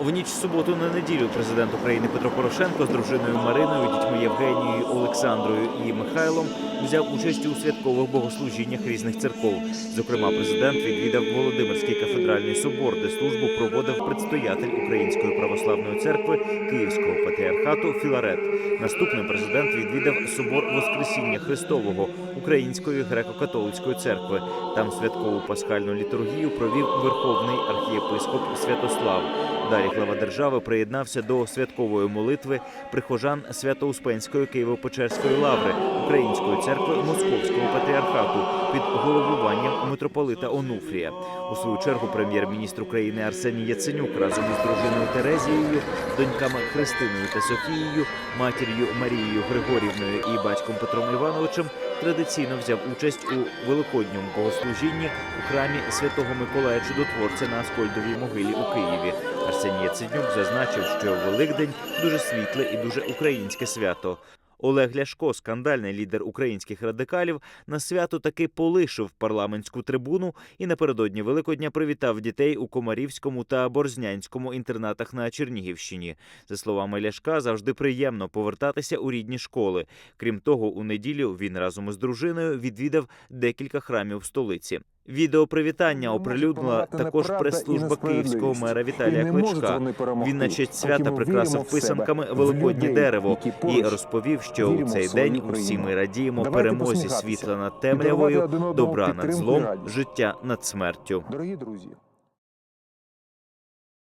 В ніч суботу на неділю президент України Петро Порошенко з дружиною Мариною, дітьми Євгенією, Олександрою і Михайлом взяв участь у святкових богослужіннях різних церков. Зокрема, президент відвідав Володимирський кафедральний собор, де службу проводив предстоятель Української православної церкви Київського патріархату Філарет. Наступним президент відвідав собор Воскресіння Христового Української греко-католицької церкви. Там святкову пасхальну літургію провів верховний архієпископ Святослав. Далі глава держави приєднався до святкової молитви прихожан Свято-Успенської Києво-Печерської лаври Української церкви Московського патріархату під головуванням митрополита Онуфрія. У свою чергу прем'єр-міністр України Арсеній Яценюк разом із дружиною Терезією, доньками Христиною та Софією, матір'ю Марією Григорівною і батьком Петром Івановичем традиційно взяв участь у великодньому богослужінні у храмі святого Миколая Чудотворця на Аскольдовій могилі у Києві. Арсеній Яценюк зазначив, що Великдень дуже світле і дуже українське свято. Олег Ляшко, скандальний лідер українських радикалів, на свято таки полишив парламентську трибуну і напередодні Великодня привітав дітей у Комарівському та Борзнянському інтернатах на Чернігівщині. За словами Ляшка, завжди приємно повертатися у рідні школи. Крім того, у неділю він разом із дружиною відвідав декілька храмів столиці. Відео привітання оприлюднила також прес-служба київського мера Віталія Кличка. Він на честь свята прикрасив писанками великоднє дерево і розповів, що у цей день усі ми радіємо перемозі світла над темрявою, добра над злом, життя над смертю. Дорогі друзі,